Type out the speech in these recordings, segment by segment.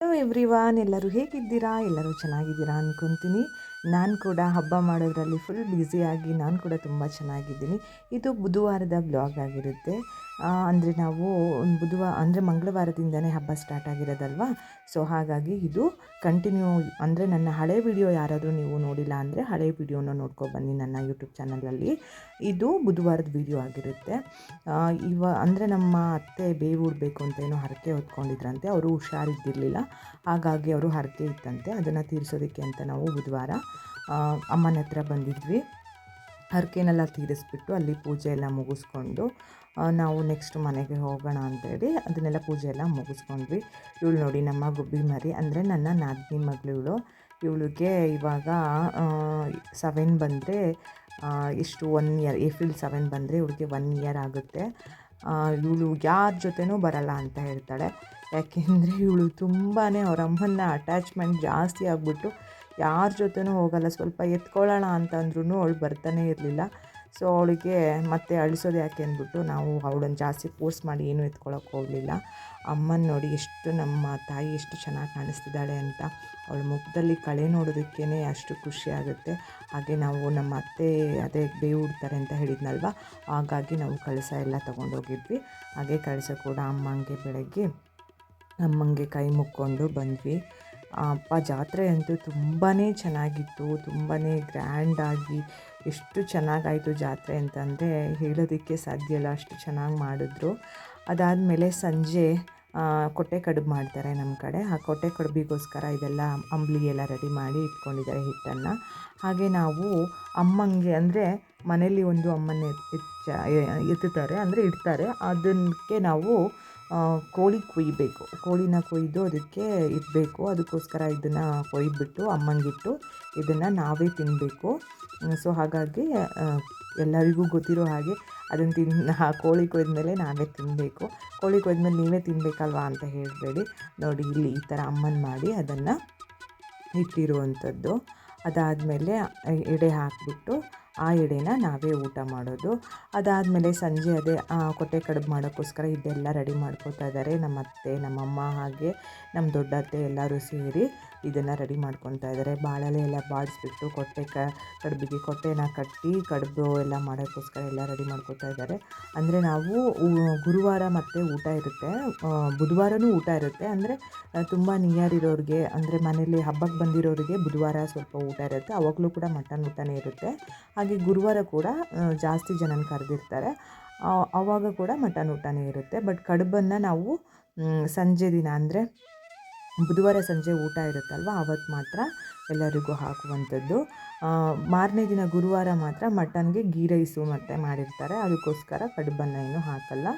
Hello everyone ಎಲ್ಲರೂ ಹೇಗಿದ್ದೀರಾ? ಎಲ್ಲರೂ ಚೆನ್ನಾಗಿದ್ದೀರಾ ಅಂದ್ಕೊತೀನಿ ನಾನು ಕೂಡ ಹಬ್ಬ ಮಾಡೋದ್ರಲ್ಲಿ ಫುಲ್ ಬ್ಯುಸಿಯಾಗಿ ನಾನು ಕೂಡ ತುಂಬ ಚೆನ್ನಾಗಿದ್ದೀನಿ. ಇದು ಬುಧವಾರದ ಬ್ಲಾಗ್ ಆಗಿರುತ್ತೆ. ಅಂದರೆ ನಾವು ಬುಧವಾರ ಅಂದರೆ ಮಂಗಳವಾರದಿಂದನೇ ಹಬ್ಬ ಸ್ಟಾರ್ಟ್ ಆಗಿರೋದಲ್ವಾ? ಸೊ ಹಾಗಾಗಿ ಇದು ಕಂಟಿನ್ಯೂ ಅಂದರೆ ನನ್ನ ಹಳೆ ವಿಡಿಯೋ ಯಾರಾದರೂ ನೀವು ನೋಡಿಲ್ಲ ಅಂದರೆ ಹಳೆ ವಿಡಿಯೋನ ನೋಡ್ಕೊಬನ್ನಿ ನನ್ನ ಯೂಟ್ಯೂಬ್ ಚಾನಲಲ್ಲಿ ಇದು ಬುಧವಾರದ ವಿಡಿಯೋ ಆಗಿರುತ್ತೆ. ಇವ, ಅಂದರೆ ನಮ್ಮ ಅತ್ತೆ ಬೇವು ಉಡಬೇಕು ಅಂತ ಏನೋ ಹರಕೆ ಹೊತ್ಕೊಂಡಿದ್ರಂತೆ. ಅವರು ಹುಷಾರಿದ್ದಿರಲಿಲ್ಲ. ಹಾಗಾಗಿ ಅವರು ಹರಕೆ ಇತ್ತಂತೆ. ಅದನ್ನು ತೀರಿಸೋದಕ್ಕೆ ಅಂತ ನಾವು ಬುಧವಾರ ಅಮ್ಮನ ಹತ್ರ ಬಂದಿದ್ವಿ. ಹರಕೆನೆಲ್ಲ ತೀರಿಸ್ಬಿಟ್ಟು ಅಲ್ಲಿ ಪೂಜೆ ಎಲ್ಲ ಮುಗಿಸ್ಕೊಂಡು ನಾವು ನೆಕ್ಸ್ಟ್ ಮನೆಗೆ ಹೋಗೋಣ ಅಂತೇಳಿ ಅದನ್ನೆಲ್ಲ ಪೂಜೆ ಎಲ್ಲ ಮುಗಿಸ್ಕೊಂಡ್ವಿ. ಇವಳು ನೋಡಿ ನಮ್ಮ ಗುಬ್ಬಿ ಮರಿ, ಅಂದರೆ ನನ್ನ ನಾದಿನಿ ಮಗಳು ಇವಳು. ಇವಳಿಗೆ ಇವಾಗ ಸೆವೆನ್ ಬಂದರೆ ಇಷ್ಟು ಒನ್ ಇಯರ್ ಏಪ್ರಿಲ್ ಸೆವೆನ್ ಬಂದರೆ ಇವಳಿಗೆ ಒನ್ ಇಯರ್ ಆಗುತ್ತೆ. ಇವಳು ಯಾರ ಜೊತೆನೂ ಬರಲ್ಲ ಅಂತ ಹೇಳ್ತಾಳೆ. ಯಾಕೆಂದರೆ ಇವಳು ತುಂಬಾ ಅವರ ಅಮ್ಮನ ಅಟ್ಯಾಚ್ಮೆಂಟ್ ಜಾಸ್ತಿ ಆಗಿಬಿಟ್ಟು ಯಾರ ಜೊತೆನೂ ಹೋಗಲ್ಲ. ಸ್ವಲ್ಪ ಎತ್ಕೊಳ್ಳೋಣ ಅಂತಂದ್ರೂ ಅವಳು ಬರ್ತಾನೆ ಇರಲಿಲ್ಲ. ಸೊ ಅವಳಿಗೆ ಮತ್ತೆ ಅಳಿಸೋದು ಯಾಕೆ ಅಂದ್ಬಿಟ್ಟು ನಾವು ಅವಳನ್ನು ಜಾಸ್ತಿ ಫೋರ್ಸ್ ಮಾಡಿ ಏನೂ ಎತ್ಕೊಳ್ಳೋಕೆ ಹೋಗಲಿಲ್ಲ. ಅಮ್ಮನ ನೋಡಿ ಎಷ್ಟು ನಮ್ಮ ತಾಯಿ ಎಷ್ಟು ಚೆನ್ನಾಗಿ ಕಾಣಿಸ್ತಿದ್ದಾಳೆ ಅಂತ ಅವಳ ಮುಖದಲ್ಲಿ ಕಳೆ ನೋಡೋದಕ್ಕೇ ಅಷ್ಟು ಖುಷಿ ಆಗುತ್ತೆ. ಹಾಗೆ ನಾವು ನಮ್ಮ ಅತ್ತೆ ಅದೇ ಬೇವು ಉಡ್ತಾರೆ ಅಂತ ಹೇಳಿದ್ನಲ್ವ? ಹಾಗಾಗಿ ನಾವು ಕಳಸ ಎಲ್ಲ ತೊಗೊಂಡೋಗಿದ್ವಿ ಹಾಗೆ ಕಳಸ ಕೂಡ ಅಮ್ಮಂಗೆ ಬೆಳಗ್ಗೆ ಅಮ್ಮಂಗೆ ಕೈ ಮುಕ್ಕೊಂಡು ಬಂದ್ವಿ. ಆ, ಜಾತ್ರೆ ಅಂತೂ ತುಂಬಾ ಚೆನ್ನಾಗಿತ್ತು ತುಂಬಾ ಗ್ರ್ಯಾಂಡಾಗಿ ಎಷ್ಟು ಚೆನ್ನಾಗಾಯಿತು ಜಾತ್ರೆ ಅಂತಂದರೆ ಹೇಳೋದಕ್ಕೆ ಸಾಧ್ಯ ಇಲ್ಲ ಅಷ್ಟು ಚೆನ್ನಾಗಿ ಮಾಡಿದ್ರು ಅದಾದಮೇಲೆ ಸಂಜೆ ಕೊಟ್ಟೆ ಕಡುಬು ಮಾಡ್ತಾರೆ ನಮ್ಮ ಕಡೆ ಆ ಕೊಟ್ಟೆ ಕಡುಬಿಗೋಸ್ಕರ ಇದೆಲ್ಲ ಅಂಬ್ಲಿ ಎಲ್ಲ ರೆಡಿ ಮಾಡಿ ಇಟ್ಕೊಂಡಿದ್ದಾರೆ ಹಿಟ್ಟನ್ನು ಹಾಗೆ ನಾವು ಅಮ್ಮಂಗೆ ಅಂದರೆ ಮನೇಲಿ ಒಂದು ಅಮ್ಮನ ಇರ್ತಾರೆ ಅಂದರೆ ಇಡ್ತಾರೆ ಅದಕ್ಕೆ ನಾವು ಕೋಳಿ ಕೊಯ್ಯಬೇಕು ಕೋಳಿನ ಕೊಯ್ದು ಅದಕ್ಕೆ ಇಡಬೇಕು. ಅದಕ್ಕೋಸ್ಕರ ಇದನ್ನು ಕೊಯ್ದುಬಿಟ್ಟು ಅಮ್ಮಂಗಿಟ್ಟು ಇದನ್ನು ನಾವೇ ತಿನ್ನಬೇಕು ಸೊ ಹಾಗಾಗಿ ಎಲ್ಲರಿಗೂ ಗೊತ್ತಿರೋ ಹಾಗೆ ಅದನ್ನು ತಿನ್ನ ಕೋಳಿ ಕೋಳಿ ಕೊಯ್ದ್ಮೇಲೆ ನಾವೇ ತಿನ್ನಬೇಕು ಕೋಳಿ ಕೊಯ್ದ್ಮೇಲೆ ನೀವೇ ತಿನ್ನಬೇಕಲ್ವಾ ಅಂತ ಹೇಳಬೇಡಿ. ನೋಡಿ, ಇಲ್ಲಿ ಈ ಥರ ಅಮ್ಮನ ಮಾಡಿ ಅದನ್ನು ಇಟ್ಟಿರುವಂಥದ್ದು. ಅದಾದಮೇಲೆ ಎಡೆ ಹಾಕಿಬಿಟ್ಟು ಆ ಎಡೆನ ನಾವೇ ಊಟ ಮಾಡೋದು. ಅದಾದಮೇಲೆ ಸಂಜೆ ಅದೇ ಕೊಟ್ಟೆ ಕಡುಬು ಮಾಡೋಕ್ಕೋಸ್ಕರ ಇದೆಲ್ಲ ರೆಡಿ ಮಾಡ್ಕೋತಾ ಇದ್ದಾರೆ. ನಮ್ಮ ಅತ್ತೆ ನಮ್ಮಮ್ಮ ಹಾಗೆ ನಮ್ಮ ದೊಡ್ಡ ಅತ್ತೆ ಎಲ್ಲರೂ ಸೇರಿ ಇದನ್ನು ರೆಡಿ ಮಾಡ್ಕೊತಾ ಇದ್ದಾರೆ. ಬಾಳೆಲೆ ಎಲ್ಲ ಬಾಡಿಸ್ಬಿಟ್ಟು ಕೊಟ್ಟೆ ಕ, ಕಡುಬಿಗೆ ಕೊಟ್ಟೆನ ಕಟ್ಟಿ ಕಡುಬು ಎಲ್ಲ ಮಾಡೋಕ್ಕೋಸ್ಕರ ಎಲ್ಲ ರೆಡಿ ಮಾಡ್ಕೋತಾ ಇದ್ದಾರೆ. ಅಂದರೆ ನಾವು ಗುರುವಾರ ಮತ್ತು ಊಟ ಇರುತ್ತೆ. ಬುಧವಾರನೂ ಊಟ ಇರುತ್ತೆ. ಅಂದರೆ ತುಂಬ ನಿಯರ್ ಇರೋರಿಗೆ, ಅಂದರೆ ಮನೇಲಿ ಹಬ್ಬಕ್ಕೆ ಬಂದಿರೋರಿಗೆ ಬುಧವಾರ ಸ್ವಲ್ಪ ಊಟ ಇರುತ್ತೆ. ಅವಾಗಲೂ ಕೂಡ ಮಟನ್ ಊಟನೇ ಇರುತ್ತೆ. ಗುರುವಾರ ಕೂಡ ಜಾಸ್ತಿ ಜನನ ಕರೆದಿರ್ತಾರೆ. ಆವಾಗ ಕೂಡ ಮಟನ್ ಊಟನೇ ಇರುತ್ತೆ. ಬಟ್ ಕಡುಬನ್ನು ನಾವು ಸಂಜೆ ದಿನ ಅಂದರೆ ಬುಧವಾರ ಸಂಜೆ ಊಟ ಇರುತ್ತಲ್ವ ಆವತ್ತು ಮಾತ್ರ ಎಲ್ಲರಿಗೂ ಹಾಕುವಂಥದ್ದು. ಮಾರನೇ ದಿನ ಗುರುವಾರ ಮಾತ್ರ ಮಟನ್ಗೆ ಗೀ ರೈಸು ಮತ್ತು ಮಾಡಿರ್ತಾರೆ. ಅದಕ್ಕೋಸ್ಕರ ಕಡುಬನ್ನ ಏನು ಹಾಕಲ್ಲ.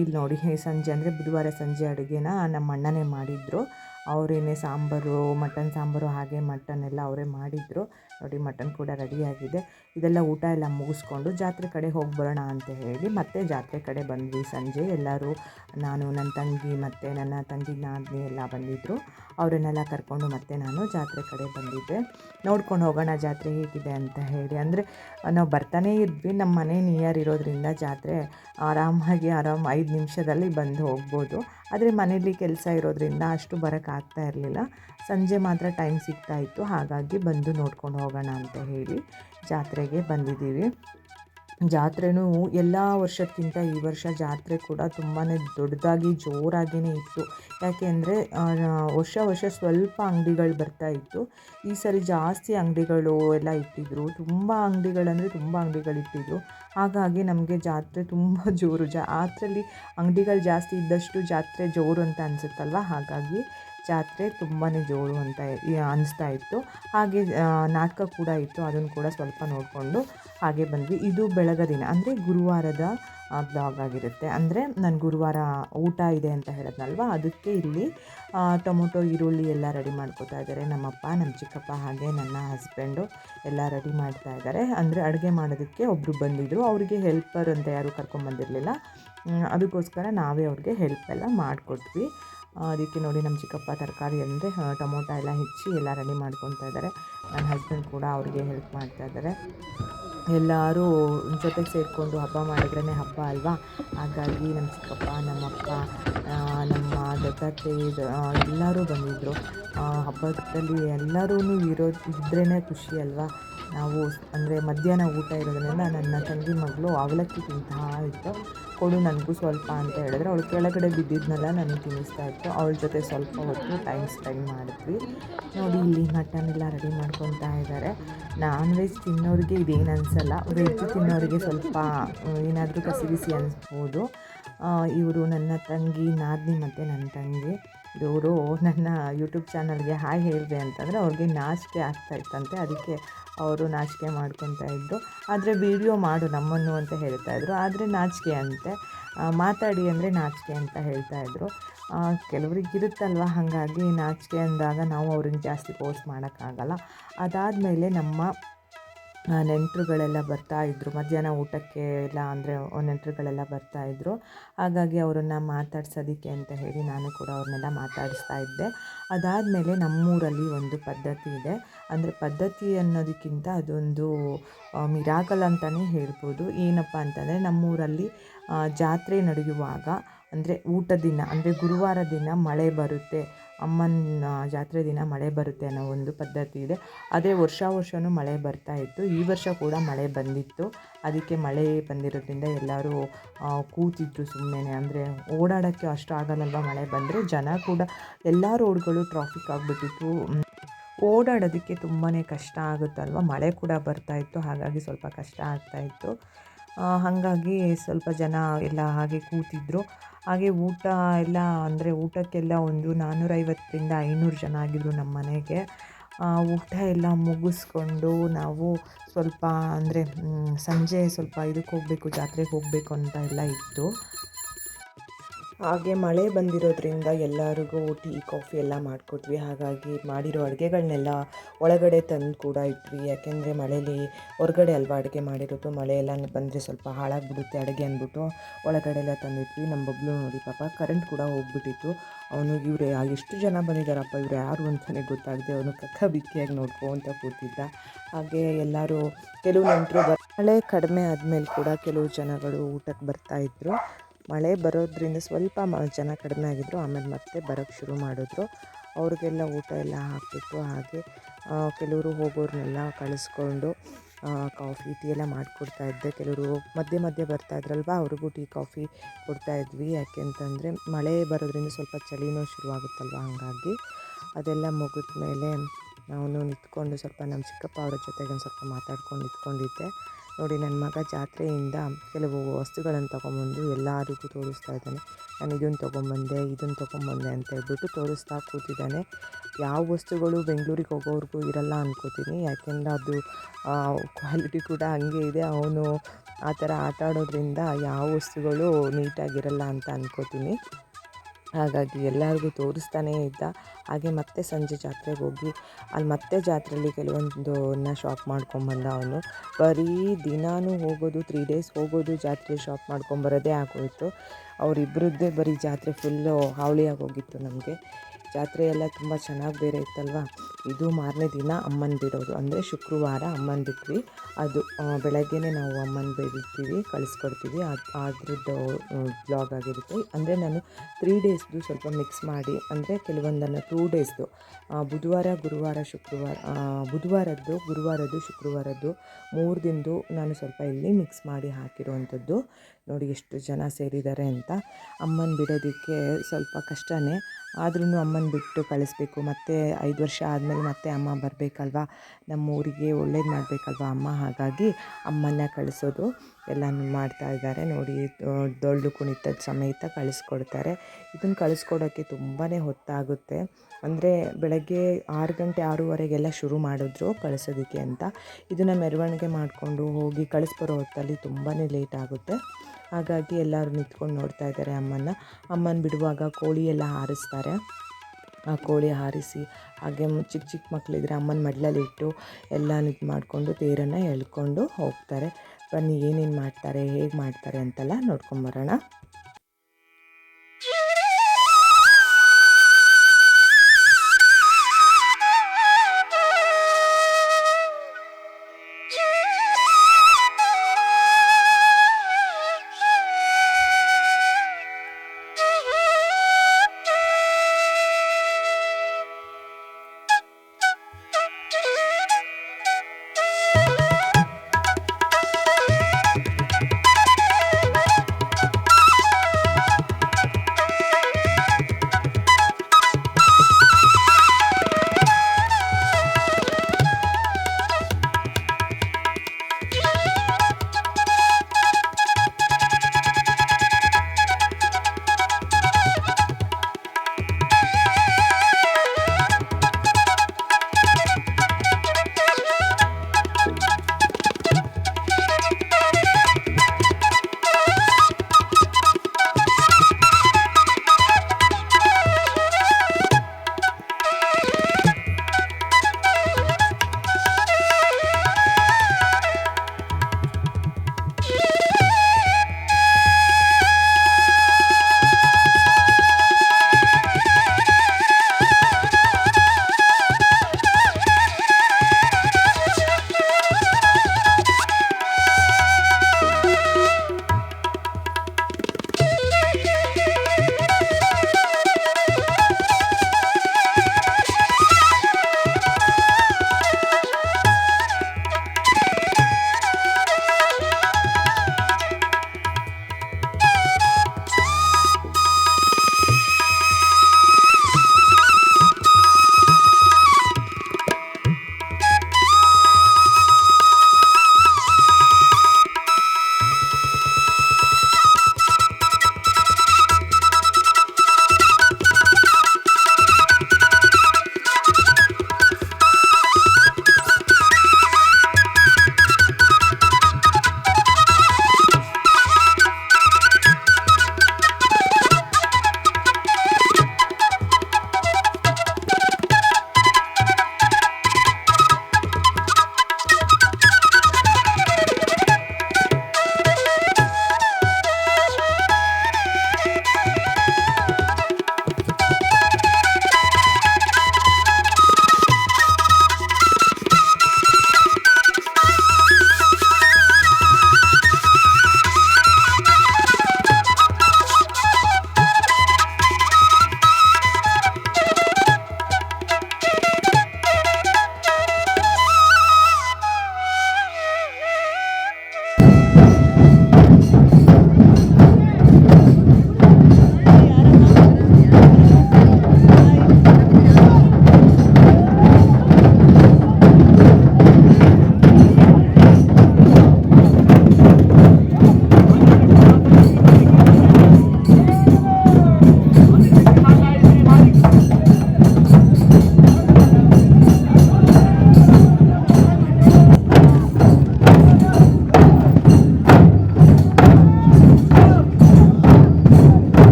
ಇಲ್ಲಿ ನೋಡಿ, ಸಂಜೆ ಅಂದರೆ ಬುಧವಾರ ಸಂಜೆ ಅಡುಗೆನ ನಮ್ಮ ಅಣ್ಣನೇ ಮಾಡಿದರು. ಅವರೇನೆ ಸಾಂಬಾರು, ಮಟನ್ ಸಾಂಬಾರು ಹಾಗೆ ಮಟನ್ ಎಲ್ಲ ಅವರೇ ಮಾಡಿದರು. ನೋಡಿ ಮಟನ್ ಕೂಡ ರೆಡಿಯಾಗಿದೆ ಇದೆಲ್ಲ ಊಟ ಎಲ್ಲ ಮುಗಿಸ್ಕೊಂಡು ಜಾತ್ರೆ ಕಡೆ ಹೋಗಿ ಬರೋಣ ಅಂತ ಹೇಳಿ ಮತ್ತೆ ಜಾತ್ರೆ ಕಡೆ ಬಂದ್ವಿ. ಸಂಜೆ ಎಲ್ಲರೂ, ನಾನು ನನ್ನ ತಂಗಿ ಮತ್ತು ನನ್ನ ತಂಗಿ ನಾದಿನಿ ಎಲ್ಲ ಬಂದಿದ್ದರು ಅವರನ್ನೆಲ್ಲ ಕರ್ಕೊಂಡು ಮತ್ತೆ ನಾನು ಜಾತ್ರೆ ಕಡೆ ಬಂದಿದ್ದೆ. ನೋಡ್ಕೊಂಡು ಹೋಗೋಣ ಜಾತ್ರೆ ಹೇಗಿದೆ ಅಂತ ಹೇಳಿ. ಅಂದರೆ, ನಾವು ಬರ್ತಾನೇ ಇದ್ವಿ. ನಮ್ಮ ಮನೆ ನಿಯರ್ ಇರೋದ್ರಿಂದ ಜಾತ್ರೆ ಆರಾಮಾಗಿ ಆರಾಮ್ ಐದು ನಿಮಿಷದಲ್ಲಿ ಬಂದು ಹೋಗ್ಬೋದು. ಆದರೆ ಮನೇಲಿ ಕೆಲಸ ಇರೋದ್ರಿಂದ ಅಷ್ಟು ಬರೋಕ್ಕಾಗ್ತಾ ಇರಲಿಲ್ಲ. ಸಂಜೆ ಮಾತ್ರ ಟೈಮ್ ಸಿಗ್ತಾ ಇತ್ತು. ಹಾಗಾಗಿ ಬಂದು ನೋಡ್ಕೊಂಡು ಹೋಗೋಣ ಅಂತ ಹೇಳಿ ಜಾತ್ರೆಗೆ ಬಂದಿದ್ದೀವಿ. ಜಾತ್ರೆನೂ ಎಲ್ಲ ವರ್ಷಕ್ಕಿಂತ ಈ ವರ್ಷ ಜಾತ್ರೆ ಕೂಡ ತುಂಬಾ ದೊಡ್ಡದಾಗಿ ಜೋರಾಗಿಯೇ ಇತ್ತು. ಯಾಕೆ ಅಂದರೆ ವರ್ಷ ವರ್ಷ ಸ್ವಲ್ಪ ಅಂಗಡಿಗಳು ಬರ್ತಾ ಇತ್ತು. ಈ ಸರಿ ಜಾಸ್ತಿ ಅಂಗಡಿಗಳು ಎಲ್ಲ ಇಟ್ಟಿದ್ರು. ತುಂಬ ಅಂಗಡಿಗಳಂದರೆ ತುಂಬ ಅಂಗಡಿಗಳು ಇಟ್ಟಿದ್ರು. ಹಾಗಾಗಿ ನಮಗೆ ಜಾತ್ರೆ ತುಂಬ ಜೋರು ಜಾತ್ರೆಯಲ್ಲಿ ಅಂಗಡಿಗಳು ಜಾಸ್ತಿ ಇದ್ದಷ್ಟು ಜಾತ್ರೆ ಜೋರು ಅಂತ ಅನಿಸುತ್ತಲ್ವ? ಹಾಗಾಗಿ ಜಾತ್ರೆ ತುಂಬಾ ಜೋರು ಅಂತ ಅನಿಸ್ತಾ ಇತ್ತು. ಹಾಗೆ ನಾಟಕ ಕೂಡ ಇತ್ತು. ಅದನ್ನು ಕೂಡ ಸ್ವಲ್ಪ ನೋಡಿಕೊಂಡು ಹಾಗೆ ಬಂದ್ವಿ. ಇದು ಬೆಳಗ ದಿನ, ಅಂದರೆ ಗುರುವಾರದ ಬ್ಲಾಗ್ ಆಗಿರುತ್ತೆ. ಅಂದರೆ ನಾನು ಗುರುವಾರ ಊಟ ಇದೆ ಅಂತ ಹೇಳಿದ್ನಲ್ವ? ಅದಕ್ಕೆ ಇಲ್ಲಿ ಟೊಮೊಟೊ, ಈರುಳ್ಳಿ ಎಲ್ಲ ರೆಡಿ ಮಾಡ್ಕೋತಾ ಇದ್ದಾರೆ. ನಮ್ಮಪ್ಪ ನಮ್ಮ ಚಿಕ್ಕಪ್ಪ ಹಾಗೆ ನನ್ನ ಹಸ್ಬೆಂಡು ಎಲ್ಲ ರೆಡಿ ಮಾಡ್ತಾ ಇದ್ದಾರೆ. ಅಂದರೆ ಅಡುಗೆ ಮಾಡೋದಕ್ಕೆ ಒಬ್ಬರು ಬಂದಿದ್ದರು ಅವರಿಗೆ ಹೆಲ್ಪರ್ ಅಂತ ಯಾರೂ ಕರ್ಕೊಂಬಂದಿರಲಿಲ್ಲ ಅದಕ್ಕೋಸ್ಕರ ನಾವೇ ಅವ್ರಿಗೆ ಹೆಲ್ಪ್ ಎಲ್ಲ ಮಾಡಿಕೊಟ್ವಿ. ಅದಕ್ಕೆ ನೋಡಿ ನಮ್ಮ ಚಿಕ್ಕಪ್ಪ ತರಕಾರಿ ಅಂದರೆ ಟೊಮೊಟೊ ಎಲ್ಲ ಹೆಚ್ಚಿ ಎಲ್ಲ ರೆಡಿ ಮಾಡ್ಕೊತಾ ಇದ್ದಾರೆ. ನನ್ನ ಹಸ್ಬೆಂಡ್ ಕೂಡ ಅವ್ರಿಗೆ ಹೆಲ್ಪ್ ಮಾಡ್ತಾ ಇದ್ದಾರೆ. ಎಲ್ಲರೂ ಜೊತೆಗೆ ಸೇರಿಕೊಂಡು ಹಬ್ಬ ಮಾಡಿದ್ರೇ ಹಬ್ಬ ಅಲ್ವಾ? ಹಾಗಾಗಿ ನಮ್ಮ ಚಿಕ್ಕಪ್ಪ, ನಮ್ಮಪ್ಪ ನಮ್ಮ ದೊಡ್ಡತ್ತೆ ಎಲ್ಲರೂ ಬಂದಿದ್ದರು ಹಬ್ಬದಲ್ಲಿ ಎಲ್ಲರೂ ಇರೋ ಇದ್ರೇ ಖುಷಿ ಅಲ್ವಾ? ನಾವು ಅಂದರೆ ಮಧ್ಯಾಹ್ನ ಊಟ ಇರೋದ್ರಿಂದ ನನ್ನ ತಂಗಿ ಮಗಳು ಅವಲಕ್ಕಿ ತಿಂತಾ ಇತ್ತು. ಕೊಡು ನನಗೂ ಸ್ವಲ್ಪ ಅಂತ ಹೇಳಿದ್ರೆ ಅವಳು ಕೆಳಗಡೆ ಬಿದ್ದಿದ್ನೆಲ್ಲ ನನಗೆ ತಿನ್ನಿಸ್ತಾ ಇತ್ತು. ಅವಳ ಜೊತೆ ಸ್ವಲ್ಪ ಹೊತ್ತು ಟೈಮ್ ಸ್ಪೆಂಡ್ ಮಾಡಿದ್ವಿ. ನೋಡಿ ಇಲ್ಲಿ ಮಟನ್ ಎಲ್ಲ ರೆಡಿ ಮಾಡ್ಕೊತಾ ಇದ್ದಾರೆ. ನಾನ್ ವೆಜ್ ತಿನ್ನೋರಿಗೆ ಇದೇನು ಅನಿಸಲ್ಲ. ವೆಜ್ ತಿನ್ನೋರಿಗೆ ಸ್ವಲ್ಪ, ಏನಾದರೂ ಕಸಿ ಬಿಸಿ ಅನಿಸ್ಬೋದು. ಇವರು ನನ್ನ ತಂಗಿ, ನಾದಿನಿ ಮತ್ತು ನನ್ನ ತಂಗಿ. ಇವರು ನನ್ನ ಯೂಟ್ಯೂಬ್ ಚಾನಲ್ಗೆ ಹಾಯ್ ಹೇಳಿದೆ ಅಂತಂದರೆ ಅವ್ರಿಗೆ ನಾಚಿಕೆ ಆಗ್ತಾ ಇತ್ತಂತೆ. ಅದಕ್ಕೆ ಅವರು ನಾಚಿಕೆ ಮಾಡ್ಕೊತಾ ಇದ್ದರು ಆದರೆ ವೀಡಿಯೋ ಮಾಡು ನಮ್ಮನ್ನು ಅಂತ ಹೇಳ್ತಾ ಹೇಳ್ತಾಯಿದ್ರು ಆದರೆ ನಾಚಿಕೆ ಅಂತೆ. ಮಾತಾಡಿ ಅಂದರೆ ನಾಚಿಕೆ ಅಂತ ಹೇಳ್ತಾಯಿದ್ರು ಕೆಲವ್ರಿಗೆ ಇರುತ್ತಲ್ವ ಹಾಗಾಗಿ ನಾಚಿಕೆ ಅಂದಾಗ ನಾವು ಅವ್ರನ್ನ ಜಾಸ್ತಿ ಪೋಸ್ಟ್ ಮಾಡೋಕ್ಕಾಗಲ್ಲ. ಅದಾದಮೇಲೆ ನಮ್ಮ ನೆಂಟರುಗಳೆಲ್ಲ ಬರ್ತಾಯಿದ್ರು ಮಧ್ಯಾಹ್ನ ಊಟಕ್ಕೆ ಎಲ್ಲ ಅಂದರೆ ನೆಂಟರುಗಳೆಲ್ಲ ಬರ್ತಾಯಿದ್ರು ಹಾಗಾಗಿ ಅವರನ್ನು ಮಾತಾಡ್ಸೋದಕ್ಕೆ ಅಂತ ಹೇಳಿ ನಾನು ಕೂಡ ಅವ್ರನ್ನೆಲ್ಲ ಮಾತಾಡಿಸ್ತಾ ಇದ್ದೆ. ಅದಾದಮೇಲೆ ನಮ್ಮೂರಲ್ಲಿ ಒಂದು ಪದ್ಧತಿ ಇದೆ. ಅಂದರೆ ಪದ್ಧತಿ ಅನ್ನೋದಕ್ಕಿಂತ ಅದೊಂದು ಮಿರಾಕಲ್ ಅಂತಲೇ ಹೇಳ್ಬೋದು. ಏನಪ್ಪ ಅಂತಂದರೆ ನಮ್ಮೂರಲ್ಲಿ ಜಾತ್ರೆ ನಡೆಯುವಾಗ ಅಂದರೆ ಊಟ ದಿನ ಅಂದರೆ ಗುರುವಾರ ದಿನ ಮಳೆ ಬರುತ್ತೆ. ಅಮ್ಮನ ಜಾತ್ರೆ ದಿನ ಮಳೆ ಬರುತ್ತೆ ಅನ್ನೋ ಒಂದು ಪದ್ಧತಿ ಇದೆ. ಆದರೆ ವರ್ಷ ವರ್ಷವೂ ಮಳೆ ಬರ್ತಾ ಇತ್ತು. ಈ ವರ್ಷ ಕೂಡ ಮಳೆ ಬಂದಿತ್ತು. ಅದಕ್ಕೆ ಮಳೆ ಬಂದಿರೋದ್ರಿಂದ ಎಲ್ಲರೂ ಕೂತಿದ್ರು ಸುಮ್ಮನೆ ಅಂದರೆ ಓಡಾಡೋಕ್ಕೆ ಅಷ್ಟು ಆಗಲ್ಲಲ್ವ ಮಳೆ ಬಂದರೆ? ಜನ ಕೂಡ, ಎಲ್ಲ ರೋಡ್ಗಳು ಟ್ರಾಫಿಕ್ ಆಗಿಬಿಟ್ಟಿತ್ತು. ಓಡಾಡೋದಕ್ಕೆ ತುಂಬಾ ಕಷ್ಟ ಆಗುತ್ತಲ್ವ? ಮಳೆ ಕೂಡ ಬರ್ತಾಯಿತ್ತು ಹಾಗಾಗಿ ಸ್ವಲ್ಪ ಕಷ್ಟ ಆಗ್ತಾಯಿತ್ತು ಹಾಗಾಗಿ ಸ್ವಲ್ಪ ಜನ ಎಲ್ಲ ಹಾಗೆ ಕೂತಿದ್ದರು ಹಾಗೆ ಊಟ ಎಲ್ಲ ಅಂದರೆ ಊಟಕ್ಕೆಲ್ಲ ಒಂದು ನಾನ್ನೂರೈವತ್ತರಿಂದ ಐನೂರು ಜನ ಆಗಿದ್ದರು ನಮ್ಮ ಮನೆಗೆ. ಊಟ ಎಲ್ಲ ಮುಗಿಸ್ಕೊಂಡು ನಾವು ಸ್ವಲ್ಪ ಅಂದರೆ ಸಂಜೆ ಸ್ವಲ್ಪ ಇದಕ್ಕೆ ಹೋಗಬೇಕು, ಜಾತ್ರೆಗೆ ಹೋಗಬೇಕು ಅಂತ ಎಲ್ಲ ಇತ್ತು. ಹಾಗೆ ಮಳೆ ಬಂದಿರೋದ್ರಿಂದ ಎಲ್ಲರಿಗೂ ಟೀ, ಕಾಫಿ ಎಲ್ಲ ಮಾಡಿಕೊಟ್ವಿ. ಹಾಗಾಗಿ ಮಾಡಿರೋ ಅಡುಗೆಗಳನ್ನೆಲ್ಲ ಒಳಗಡೆ ತಂದು ಕೂಡ ಇಟ್ವಿ. ಯಾಕೆಂದರೆ ಮಳೆಯಲ್ಲಿ ಹೊರಗಡೆ ಅಲ್ವಾ ಅಡುಗೆ ಮಾಡಿರೋದು? ಮಳೆ ಎಲ್ಲ ಬಂದರೆ ಸ್ವಲ್ಪ ಹಾಳಾಗಿಬಿಡುತ್ತೆ ಅಡುಗೆ ಅಂದ್ಬಿಟ್ಟು ಒಳಗಡೆ ಎಲ್ಲ ತಂದಿಟ್ವಿ. ನಮ್ಮ ಬಬ್ಲು ನೋಡಿ ಪಾಪ ಕರೆಂಟ್ ಕೂಡ ಹೋಗ್ಬಿಟ್ಟಿತ್ತು. ಅವನು, ಇವರು ಎಷ್ಟು ಜನ ಬಂದಿದ್ದಾರಪ್ಪ? ಇವ್ರು ಯಾರು ಅಂತಲೇ ಗೊತ್ತಾಗದೆ ಅವನು ಕಕ್ಕ ಬಿಕ್ಕಿಯಾಗಿ ಅಂತ ಕೂತಿದ್ದ. ಹಾಗೆ ಎಲ್ಲರೂ, ಕೆಲವು ನೆಂಟರು ಮಳೆ ಕಡಿಮೆ ಆದಮೇಲೆ ಕೂಡ ಕೆಲವು ಜನಗಳು ಊಟಕ್ಕೆ ಬರ್ತಾಯಿದ್ರು ಮಳೆ ಬರೋದ್ರಿಂದ ಸ್ವಲ್ಪ ಜನ ಕಡಿಮೆ ಆಗಿದ್ದರು ಆಮೇಲೆ ಮತ್ತೆ ಬರೋಕ್ಕೆ ಶುರು ಮಾಡಿದ್ರು. ಅವ್ರಿಗೆಲ್ಲ ಊಟ ಎಲ್ಲ ಹಾಕಿಬಿಟ್ಟು ಹಾಗೆ ಕೆಲವರು ಹೋಗೋರನ್ನೆಲ್ಲ ಕಳಿಸ್ಕೊಂಡು ಕಾಫಿ, ಟೀ ಎಲ್ಲ ಮಾಡಿಕೊಡ್ತಾ ಇದ್ದೆ. ಕೆಲವರು ಮಧ್ಯೆ ಮಧ್ಯೆ ಬರ್ತಾಯಿದ್ರಲ್ವ ಅವ್ರಿಗೂ ಟೀ, ಕಾಫಿ ಕೊಡ್ತಾಯಿದ್ವಿ ಯಾಕೆ ಅಂತಂದರೆ, ಮಳೆ ಬರೋದ್ರಿಂದ ಸ್ವಲ್ಪ ಚಳಿನೂ ಶುರುವಾಗುತ್ತಲ್ವ ಹಾಗಾಗಿ. ಅದೆಲ್ಲ ಮುಗಿದ ಮೇಲೆ ನಾನು ನಿಂತ್ಕೊಂಡು ಸ್ವಲ್ಪ ನಮ್ಮ ಚಿಕ್ಕಪ್ಪ ಅವರ ಜೊತೆಗೆ ಒಂದು ಸ್ವಲ್ಪ ಮಾತಾಡ್ಕೊಂಡು ನಿಂತ್ಕೊಂಡಿದ್ದೆ. ನೋಡಿ, ನನ್ನ ಮಗ ಜಾತ್ರೆಯಿಂದ ಕೆಲವು ವಸ್ತುಗಳನ್ನು ತೊಗೊಂಬಂದು ಎಲ್ಲರಿಗೂ ತೋರಿಸ್ತಾ ಇದ್ದಾನೆ. ನಾನು ಇದನ್ನು ತೊಗೊಂಬಂದೆ ಇದನ್ನು ತೊಗೊಂಬಂದೆ ಅಂತ ಹೇಳ್ಬಿಟ್ಟು ತೋರಿಸ್ತಾ ಕೂತಿದ್ದಾನೆ. ಯಾವ ವಸ್ತುಗಳು ಬೆಂಗಳೂರಿಗೆ ಹೋಗೋವ್ರಿಗೂ ಇರಲ್ಲ ಅಂದ್ಕೋತೀನಿ ಯಾಕೆಂದರೆ ಅದು ಕ್ವಾಲಿಟಿ ಕೂಡ ಹಂಗೆ ಇದೆ. ಅವನು ಆ ಥರ ಆಟ ಆಡೋದ್ರಿಂದ ಯಾವ ವಸ್ತುಗಳು ನೀಟಾಗಿರಲ್ಲ ಅಂತ ಅಂದ್ಕೋತೀನಿ ಹಾಗಾಗಿ ಎಲ್ಲರಿಗೂ ತೋರಿಸ್ತಾನೇ ಇದ್ದ. ಹಾಗೆ ಮತ್ತೆ ಸಂಜೆ ಜಾತ್ರೆಗೆ ಹೋಗಿ, ಅಲ್ಲಿ ಮತ್ತೆ ಜಾತ್ರೆಯಲ್ಲಿ ಕೆಲವೊಂದನ್ನ ಶಾಪ್ ಮಾಡ್ಕೊಂಬಂದ ಅವನು. ಬರೀ ದಿನಾನೂ ಹೋಗೋದು ತ್ರೀ ಡೇಸ್ ಹೋಗೋದು, ಜಾತ್ರೆ ಶಾಪ್ ಮಾಡ್ಕೊಂಬರೋದೇ ಆಗೋಯಿತು. ಅವರಿಬ್ಬರದ್ದೇ ಬರೀ ಜಾತ್ರೆ ಫುಲ್ಲು ಹಾವಳಿಯಾಗಿ ಹೋಗಿತ್ತು ನಮಗೆ. ಜಾತ್ರೆ ಎಲ್ಲ ತುಂಬ ಚೆನ್ನಾಗಿ ಬೇರೆ ಇತ್ತಲ್ವ? ಇದು ಮಾರನೇ ದಿನ ಅಮ್ಮನ ಬಿಡೋದು. ಅಂದರೆ ಶುಕ್ರವಾರ ಅಮ್ಮನ ಬಿಟ್ವಿ. ಅದು ಬೆಳಗ್ಗೆನೇ ನಾವು ಅಮ್ಮನ ಬಿಡ್ತೀವಿ, ಕಳಿಸ್ಕೊಡ್ತೀವಿ. ಅದು ಅದ್ರದ್ದು ಬ್ಲಾಗ್ ಆಗಿರುತ್ತೆ. ಅಂದರೆ ನಾನು ತ್ರೀ ಡೇಸ್ದು ಸ್ವಲ್ಪ ಮಿಕ್ಸ್ ಮಾಡಿ, ಅಂದರೆ ಕೆಲವೊಂದನ್ನು ಟೂ ಡೇಸ್ದು ಬುಧವಾರ, ಗುರುವಾರ, ಶುಕ್ರವಾರ ಬುಧವಾರದ್ದು, ಗುರುವಾರದ್ದು, ಶುಕ್ರವಾರದ್ದು ಮೂರು ದಿನದ್ದು ನಾನು ಸ್ವಲ್ಪ ಇಲ್ಲಿ ಮಿಕ್ಸ್ ಮಾಡಿ ಹಾಕಿರುವಂಥದ್ದು. ನೋಡಿ ಎಷ್ಟು ಜನ ಸೇರಿದ್ದಾರೆ ಅಂತ. ಅಮ್ಮನ ಬಿಡೋದಕ್ಕೆ ಸ್ವಲ್ಪ ಕಷ್ಟನೇ. ಆದ್ರೂ ಅಮ್ಮನ ಬಿಟ್ಟು ಕಳಿಸ್ಬೇಕು. ಮತ್ತು ಐದು ವರ್ಷ ಆದಮೇಲೆ ಮತ್ತೆ ಅಮ್ಮ ಬರಬೇಕಲ್ವಾ? ನಮ್ಮ ಊರಿಗೆ ಒಳ್ಳೇದು ಮಾಡಬೇಕಲ್ವಾ ಅಮ್ಮ? ಹಾಗಾಗಿ ಅಮ್ಮನ ಕಳಿಸೋದು ಎಲ್ಲನೂ ಮಾಡ್ತಾ ಇದ್ದಾರೆ. ನೋಡಿ ಡೊಳ್ಳು ಕುಣಿತದ ಸಮೇತ ಕಳಿಸ್ಕೊಡ್ತಾರೆ. ಇದನ್ನು ಕಳಿಸ್ಕೊಡೋಕ್ಕೆ ತುಂಬಾ ಹೊತ್ತಾಗುತ್ತೆ. ಅಂದರೆ ಬೆಳಗ್ಗೆ ಆರು ಗಂಟೆ, ಆರೂವರೆಗೆಲ್ಲ ಶುರು ಮಾಡಿದ್ರು ಕಳಿಸೋದಕ್ಕೆ ಅಂತ. ಇದನ್ನು ಮೆರವಣಿಗೆ ಮಾಡಿಕೊಂಡು ಹೋಗಿ ಕಳಿಸ್ಬರೋ ಹೊತ್ತಲ್ಲಿ ತುಂಬಾ ಲೇಟ್ ಆಗುತ್ತೆ. ಹಾಗಾಗಿ ಎಲ್ಲರೂ ನಿಂತ್ಕೊಂಡು ನೋಡ್ತಾ ಇದ್ದಾರೆ ಅಮ್ಮನ ಅಮ್ಮನ ಬಿಡುವಾಗ ಕೋಳಿ ಎಲ್ಲ ಹಾರಿಸ್ತಾರೆ. ಕೋಳಿ ಹಾರಿಸಿ, ಹಾಗೆ ಚಿಕ್ಕ ಚಿಕ್ಕ ಮಕ್ಕಳಿದ್ರೆ ಅಮ್ಮನ ಮಡ್ಲಲ್ಲಿ ಇಟ್ಟು ಎಲ್ಲ ಇದು ಮಾಡಿಕೊಂಡು ತೇರನ್ನು ಎಳ್ಕೊಂಡು ಹೋಗ್ತಾರೆ. ಬನ್ನಿ ಏನೇನು ಮಾಡ್ತಾರೆ, ಹೇಗೆ ಮಾಡ್ತಾರೆ ಅಂತೆಲ್ಲ ನೋಡ್ಕೊಂಬರೋಣ.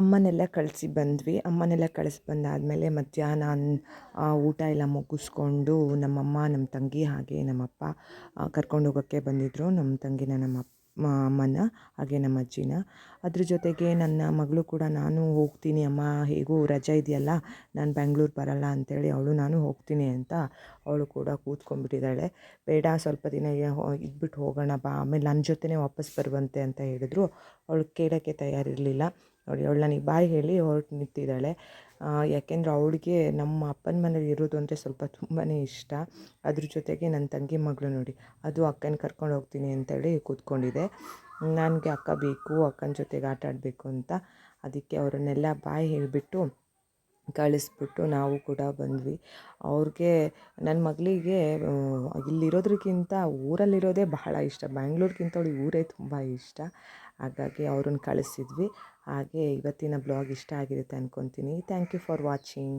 ಅಮ್ಮನೆಲ್ಲ ಕಳಿಸಿ ಬಂದ್ವಿ. ಅಮ್ಮನೆಲ್ಲ ಕಳಿಸಿ ಬಂದಾದಮೇಲೆ ಮಧ್ಯಾಹ್ನ ಊಟ ಎಲ್ಲ ಮುಗಿಸ್ಕೊಂಡು ನಮ್ಮಮ್ಮ, ನಮ್ಮ ತಂಗಿ ಹಾಗೆ ನಮ್ಮಪ್ಪ ಕರ್ಕೊಂಡು ಹೋಗೋಕ್ಕೆ ಬಂದಿದ್ದರು ನಮ್ಮ ತಂಗಿನ ನಮ್ಮ ಅಮ್ಮನ, ಹಾಗೆ ನಮ್ಮ ಅಜ್ಜಿನ. ಅದ್ರ ಜೊತೆಗೆ ನನ್ನ ಮಗಳು ಕೂಡ ನಾನು ಹೋಗ್ತೀನಿ. ಅಮ್ಮ, ಹೇಗೂ ರಜೆ ಇದೆಯಲ್ಲ, ನಾನು ಬೆಂಗ್ಳೂರು ಬರಲ್ಲ ಅಂತೇಳಿ ಅವಳು ನಾನು ಹೋಗ್ತೀನಿ ಅಂತ ಅವಳು ಕೂಡ ಕೂತ್ಕೊಂಡ್ಬಿಟ್ಟಿದ್ದಾಳೆ. ಬೇಡ, ಸ್ವಲ್ಪ ದಿನ ಇದ್ಬಿಟ್ಟು ಹೋಗೋಣ ಬಾ. ಆಮೇಲೆ ನನ್ನ ಜೊತೆನೇ ವಾಪಸ್ ಬರುವಂತೆ ಅಂತ ಹೇಳಿದ್ರು. ಅವಳು ಕೇಳೋಕ್ಕೆ ತಯಾರಿರಲಿಲ್ಲ. ನೋಡಿ, ಅವಳು ನನಗೆ ಬಾಯಿ ಹೇಳಿ ಹೊರಟು ನಿಂತಿದ್ದಾಳೆ. ಯಾಕೆಂದರೆ ಅವಳಿಗೆ ನಮ್ಮ ಅಪ್ಪನ ಮನೇಲಿ ಇರೋದು ಅಂದರೆ ಸ್ವಲ್ಪ ತುಂಬಾ ಇಷ್ಟ. ಅದ್ರ ಜೊತೆಗೆ ನನ್ನ ತಂಗಿ ಮಗಳು ನೋಡಿ, ಅದು ಅಕ್ಕನ ಕರ್ಕೊಂಡು ಹೋಗ್ತೀನಿ ಅಂತೇಳಿ ಕೂತ್ಕೊಂಡಿದೆ. ನನಗೆ ಅಕ್ಕ ಬೇಕು, ಅಕ್ಕನ ಜೊತೆಗೆ ಆಟ ಆಡಬೇಕು ಅಂತ. ಅದಕ್ಕೆ ಅವರನ್ನೆಲ್ಲ ಬಾಯಿ ಹೇಳಿಬಿಟ್ಟು ಕಳಿಸ್ಬಿಟ್ಟು ನಾವು ಕೂಡ ಬಂದ್ವಿ. ಅವ್ರಿಗೆ, ನನ್ನ ಮಗಳಿಗೆ ಇಲ್ಲಿರೋದ್ರಕ್ಕಿಂತ ಊರಲ್ಲಿರೋದೇ ಬಹಳ ಇಷ್ಟ. ಬ್ಯಾಂಗ್ಳೂರ್ಗಿಂತ ಅವಳಿಗೆ ಊರೇ ತುಂಬ ಇಷ್ಟ. ಹಾಗಾಗಿ ಅವ್ರನ್ನ ಕಳಿಸಿದ್ವಿ. ಹಾಗೆ ಇವತ್ತಿನ ಬ್ಲಾಗ್ ಇಷ್ಟ ಆಗಿರುತ್ತೆ ಅಂದ್ಕೊತೀನಿ ಥ್ಯಾಂಕ್ ಯು ಫಾರ್ ವಾಚಿಂಗ್